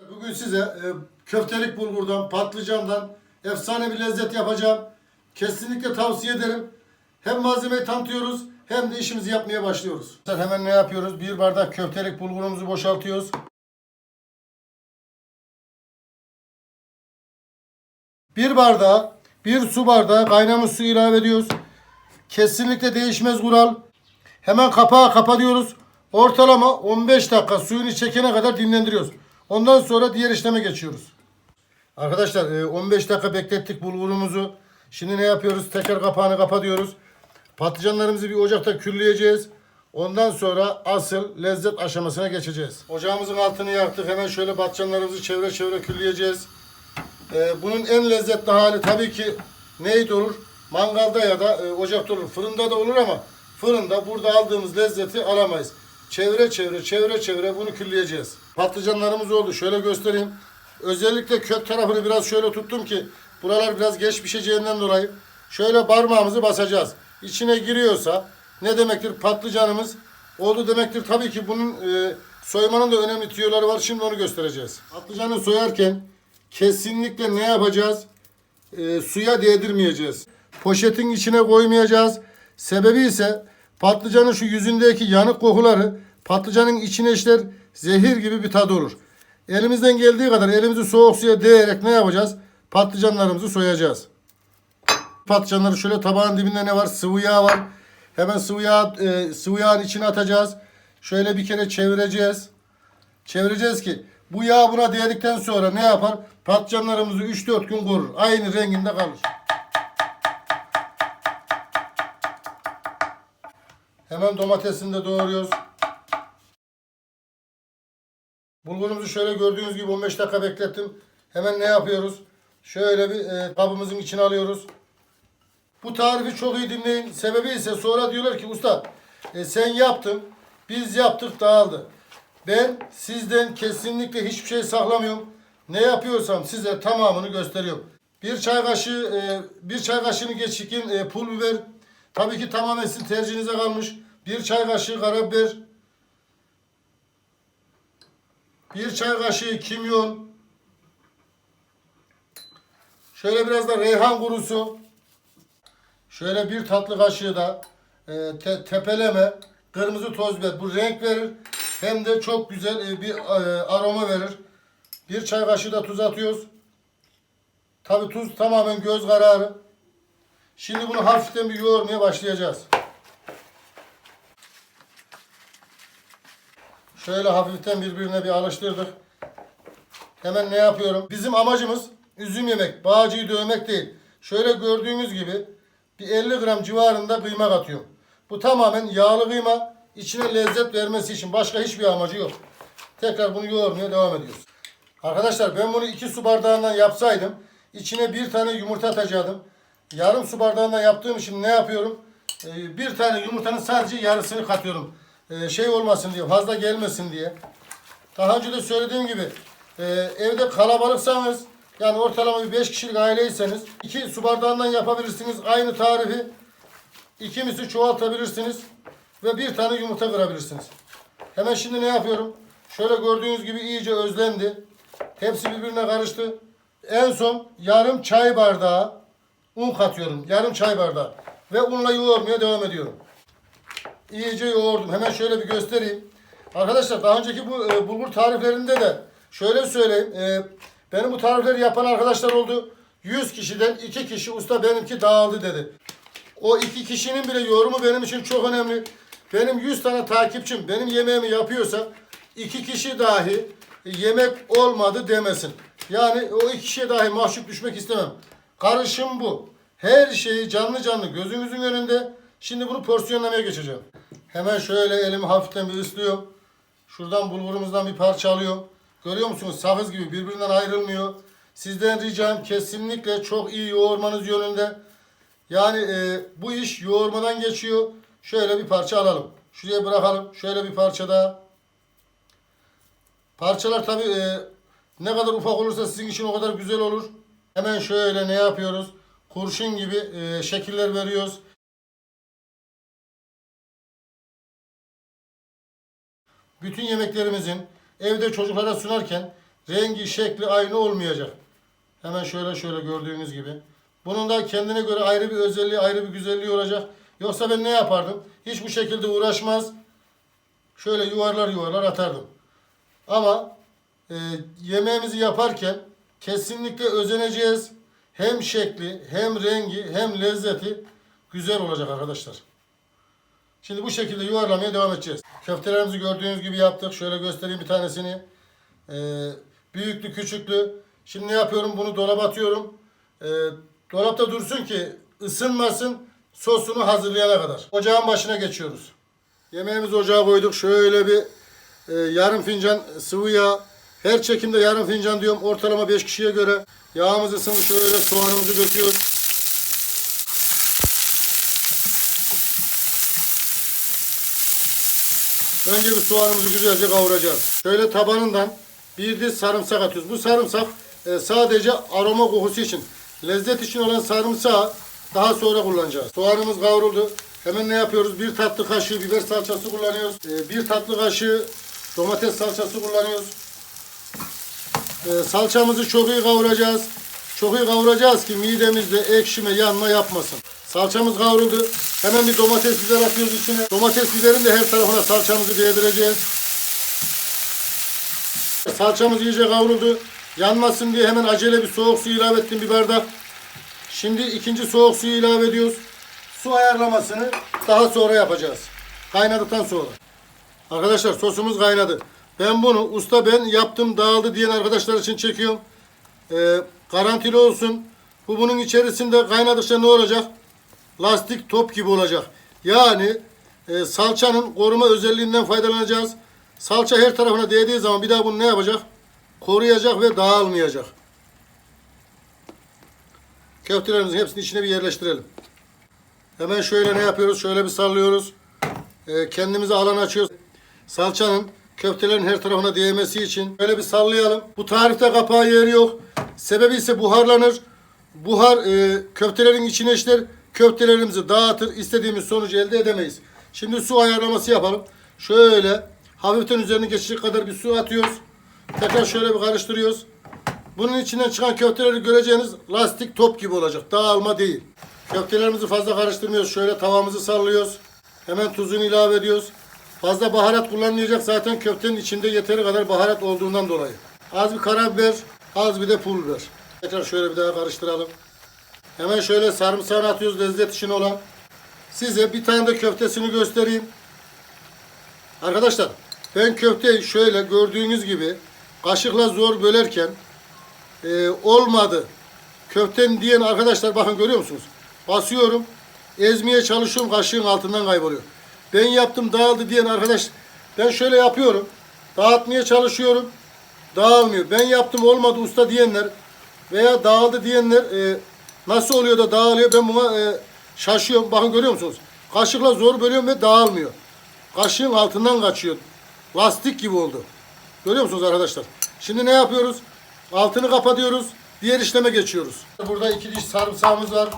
Bugün size e, köftelik bulgurdan, patlıcandan efsane bir lezzet yapacağım. Kesinlikle tavsiye ederim. Hem malzemeyi tanıtıyoruz hem de işimizi yapmaya başlıyoruz. Hemen ne yapıyoruz? Bir bardak köftelik bulgurumuzu boşaltıyoruz. Bir bardağa, bir su bardağı kaynamış su ilave ediyoruz. Kesinlikle değişmez kural. Hemen kapağı kapatıyoruz. Ortalama 15 dakika suyunu çekene kadar dinlendiriyoruz. Ondan sonra diğer işleme geçiyoruz. Arkadaşlar e, 15 dakika beklettik bulgurumuzu. Şimdi ne yapıyoruz? Tekrar kapağını kapatıyoruz. Patlıcanlarımızı bir ocakta külleyeceğiz. Ondan sonra asıl lezzet aşamasına geçeceğiz. Ocağımızın altını yaktık. Hemen şöyle patlıcanlarımızı çevre çevre külleyeceğiz. Ee, bunun en lezzetli hali tabii ki neydi olur? Mangalda ya da e, ocakta olur. Fırında da olur ama fırında burada aldığımız lezzeti alamayız. Çevre çevre çevre çevre bunu külleyeceğiz. Patlıcanlarımız oldu. Şöyle göstereyim. Özellikle kök tarafını biraz şöyle tuttum ki buralar biraz geç pişeceğinden dolayı şöyle parmağımızı basacağız. İçine giriyorsa ne demektir? Patlıcanımız oldu demektir. Tabii ki bunun e, soymanın da önemli tüyoları var. Şimdi onu göstereceğiz. Patlıcanı soyarken kesinlikle ne yapacağız? E, suya değdirmeyeceğiz. Poşetin içine koymayacağız. Sebebi ise patlıcanın şu yüzündeki yanık kokuları patlıcanın içine işler zehir gibi bir tadı olur. Elimizden geldiği kadar elimizi soğuk suya değerek ne yapacağız? Patlıcanlarımızı soyacağız. Patlıcanları şöyle tabağın dibinde ne var? Sıvı yağ var. Hemen sıvı yağ, e, sıvı yağın içine atacağız. Şöyle bir kere çevireceğiz. Çevireceğiz ki bu yağ buna değdikten sonra ne yapar? Patlıcanlarımızı 3-4 gün korur. Aynı renginde kalır. Hemen domatesini de doğruyoruz. Bulgurumuzu şöyle gördüğünüz gibi 15 dakika beklettim. Hemen ne yapıyoruz? Şöyle bir e, kabımızın içine alıyoruz. Bu tarifi çok iyi dinleyin. Sebebi ise sonra diyorlar ki usta e, sen yaptın, biz yaptık dağıldı. Ben sizden kesinlikle hiçbir şey saklamıyorum. Ne yapıyorsam size tamamını gösteriyorum. Bir çay kaşığı, e, bir çay kaşığını geçikin e, pul biber. Tabii ki tamamen sizin tercihinize kalmış. Bir çay kaşığı karabiber. Bir çay kaşığı kimyon. Şöyle biraz da reyhan kurusu. Şöyle bir tatlı kaşığı da e, te- tepeleme kırmızı toz biber. Bu renk verir. Hem de çok güzel e, bir e, aroma verir. Bir çay kaşığı da tuz atıyoruz. Tabi tuz tamamen göz kararı. Şimdi bunu hafiften bir yoğurmaya başlayacağız. Şöyle hafiften birbirine bir alıştırdık. Hemen ne yapıyorum? Bizim amacımız üzüm yemek, bağcıyı dövmek değil. Şöyle gördüğünüz gibi bir 50 gram civarında kıyma katıyorum. Bu tamamen yağlı kıyma, içine lezzet vermesi için başka hiçbir amacı yok. Tekrar bunu yoğurmaya devam ediyoruz. Arkadaşlar ben bunu 2 su bardağından yapsaydım içine bir tane yumurta atacaktım. Yarım su bardağından yaptığım için ne yapıyorum? Ee, bir tane yumurtanın sadece yarısını katıyorum. Ee, şey olmasın diye, fazla gelmesin diye. Daha önce de söylediğim gibi e, evde kalabalıksanız yani ortalama bir 5 kişilik aileyseniz 2 su bardağından yapabilirsiniz aynı tarifi. iki misli çoğaltabilirsiniz ve bir tane yumurta kırabilirsiniz. Hemen şimdi ne yapıyorum? Şöyle gördüğünüz gibi iyice özlendi. Hepsi birbirine karıştı. En son yarım çay bardağı un katıyorum. Yarım çay bardağı. Ve unla yoğurmaya devam ediyorum. İyice yoğurdum. Hemen şöyle bir göstereyim. Arkadaşlar daha önceki bu e, bulgur tariflerinde de şöyle söyleyeyim. E, benim bu tarifleri yapan arkadaşlar oldu. 100 kişiden 2 kişi usta benimki dağıldı dedi. O iki kişinin bile yorumu benim için çok önemli. Benim 100 tane takipçim benim yemeğimi yapıyorsa iki kişi dahi yemek olmadı demesin. Yani o iki kişiye dahi mahcup düşmek istemem. Karışım bu. Her şeyi canlı canlı gözünüzün önünde. Şimdi bunu porsiyonlamaya geçeceğim. Hemen şöyle elimi hafiften bir ıslıyorum. Şuradan bulgurumuzdan bir parça alıyorum. Görüyor musunuz? Sakız gibi birbirinden ayrılmıyor. Sizden ricam kesinlikle çok iyi yoğurmanız yönünde. Yani e, bu iş yoğurmadan geçiyor. Şöyle bir parça alalım. Şuraya bırakalım. Şöyle bir parça daha. Parçalar tabi ne kadar ufak olursa sizin için o kadar güzel olur. Hemen şöyle ne yapıyoruz? Kurşun gibi e, şekiller veriyoruz. Bütün yemeklerimizin evde çocuklara sunarken rengi, şekli aynı olmayacak. Hemen şöyle şöyle gördüğünüz gibi. Bunun da kendine göre ayrı bir özelliği, ayrı bir güzelliği olacak. Yoksa ben ne yapardım? Hiç bu şekilde uğraşmaz. Şöyle yuvarlar yuvarlar atardım. Ama e, yemeğimizi yaparken kesinlikle özeneceğiz. Hem şekli, hem rengi, hem lezzeti güzel olacak arkadaşlar. Şimdi bu şekilde yuvarlamaya devam edeceğiz. Köftelerimizi gördüğünüz gibi yaptık. Şöyle göstereyim bir tanesini. Ee, büyüklü, küçüklü. Şimdi ne yapıyorum? Bunu dolaba atıyorum. Ee, dolapta dursun ki ısınmasın. Sosunu hazırlayana kadar. Ocağın başına geçiyoruz. Yemeğimizi ocağa koyduk. Şöyle bir e, yarım fincan sıvı yağ. Her çekimde yarım fincan diyorum. Ortalama 5 kişiye göre. Yağımız ısınmış. Şöyle soğanımızı döküyoruz. Önce bir soğanımızı güzelce kavuracağız. Şöyle tabanından bir diş sarımsak atıyoruz. Bu sarımsak e, sadece aroma kokusu için. Lezzet için olan sarımsağı daha sonra kullanacağız. Soğanımız kavruldu. Hemen ne yapıyoruz? Bir tatlı kaşığı biber salçası kullanıyoruz. E, bir tatlı kaşığı domates salçası kullanıyoruz. E, salçamızı çok iyi kavuracağız. Çok iyi kavuracağız ki midemizde ekşime, yanma yapmasın. Salçamız kavruldu. Hemen bir domates biber atıyoruz içine. Domates biberin de her tarafına salçamızı değdireceğiz. Salçamız iyice kavruldu. Yanmasın diye hemen acele bir soğuk su ilave ettim bir bardak. Şimdi ikinci soğuk suyu ilave ediyoruz. Su ayarlamasını daha sonra yapacağız. Kaynadıktan sonra. Arkadaşlar sosumuz kaynadı. Ben bunu usta ben yaptım dağıldı diyen arkadaşlar için çekiyorum. Ee, garantili olsun. Bu bunun içerisinde kaynadıkça ne olacak? Lastik top gibi olacak. Yani e, salçanın koruma özelliğinden faydalanacağız. Salça her tarafına değdiği zaman bir daha bunu ne yapacak? Koruyacak ve dağılmayacak. Köftelerimizin hepsini içine bir yerleştirelim. Hemen şöyle ne yapıyoruz? Şöyle bir sallıyoruz. E, kendimize alan açıyoruz. Salçanın köftelerin her tarafına değmesi için böyle bir sallayalım. Bu tarifte kapağı yeri yok. Sebebi ise buharlanır. Buhar e, köftelerin içine işler. Köftelerimizi dağıtır. istediğimiz sonucu elde edemeyiz. Şimdi su ayarlaması yapalım. Şöyle hafiften üzerine geçecek kadar bir su atıyoruz. Tekrar şöyle bir karıştırıyoruz. Bunun içinden çıkan köfteleri göreceğiniz lastik top gibi olacak. Dağılma değil. Köftelerimizi fazla karıştırmıyoruz. Şöyle tavamızı sallıyoruz. Hemen tuzunu ilave ediyoruz. Fazla baharat kullanmayacak zaten köftenin içinde yeteri kadar baharat olduğundan dolayı. Az bir karabiber, az bir de pul biber. Tekrar şöyle bir daha karıştıralım. Hemen şöyle sarımsağını atıyoruz lezzet için olan. Size bir tane de köftesini göstereyim. Arkadaşlar ben köfteyi şöyle gördüğünüz gibi kaşıkla zor bölerken e, olmadı. Köftem diyen arkadaşlar bakın görüyor musunuz? Basıyorum. Ezmeye çalışıyorum kaşığın altından kayboluyor. Ben yaptım dağıldı diyen arkadaş ben şöyle yapıyorum. Dağıtmaya çalışıyorum. Dağılmıyor. Ben yaptım olmadı usta diyenler veya dağıldı diyenler e, nasıl oluyor da dağılıyor ben buna e, şaşıyorum. Bakın görüyor musunuz? Kaşıkla zor bölüyorum ve dağılmıyor. Kaşığın altından kaçıyor. Lastik gibi oldu. Görüyor musunuz arkadaşlar? Şimdi ne yapıyoruz? Altını kapatıyoruz. Diğer işleme geçiyoruz. Burada iki diş sarımsağımız var.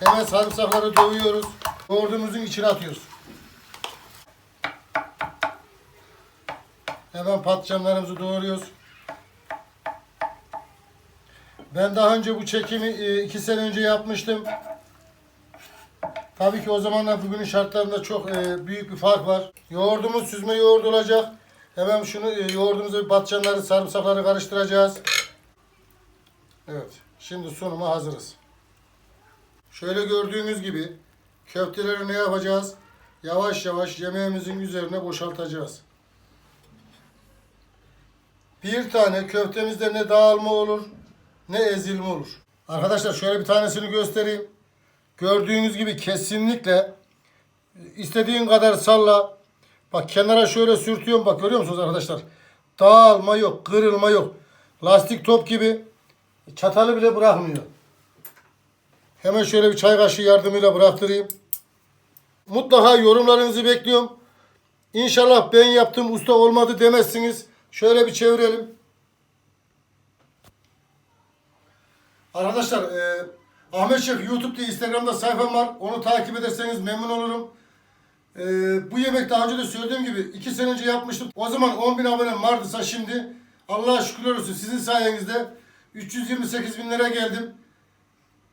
Hemen sarımsakları dövüyoruz. Yoğurdumuzun içine atıyoruz. Hemen patlıcanlarımızı doğruyoruz. Ben daha önce bu çekimi e, iki sene önce yapmıştım. Tabii ki o zamanlar bugünün şartlarında çok e, büyük bir fark var. Yoğurdumuz süzme yoğurt olacak. Hemen şunu e, yoğurdumuzu patlıcanları, sarımsakları karıştıracağız. Evet. Şimdi sunuma hazırız. Şöyle gördüğünüz gibi köfteleri ne yapacağız? Yavaş yavaş yemeğimizin üzerine boşaltacağız. Bir tane köftemizde ne dağılma olur ne ezilme olur. Arkadaşlar şöyle bir tanesini göstereyim. Gördüğünüz gibi kesinlikle istediğin kadar salla. Bak kenara şöyle sürtüyorum. Bak görüyor musunuz arkadaşlar? Dağılma yok, kırılma yok. Lastik top gibi çatalı bile bırakmıyor. Hemen şöyle bir çay kaşığı yardımıyla bıraktırayım. Mutlaka yorumlarınızı bekliyorum. İnşallah ben yaptım usta olmadı demezsiniz. Şöyle bir çevirelim. Arkadaşlar e, Ahmet Şef YouTube'da Instagram'da sayfam var. Onu takip ederseniz memnun olurum. E, bu yemek daha önce de söylediğim gibi 2 sene önce yapmıştım. O zaman 10 bin abonem vardıysa şimdi Allah'a şükürler olsun. Sizin sayenizde 328 bin lira geldim.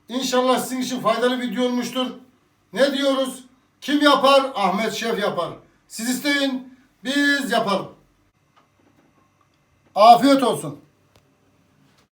İnşallah sizin için faydalı video olmuştur. Ne diyoruz? Kim yapar? Ahmet Şef yapar. Siz isteyin, biz yapalım. Afiyet olsun.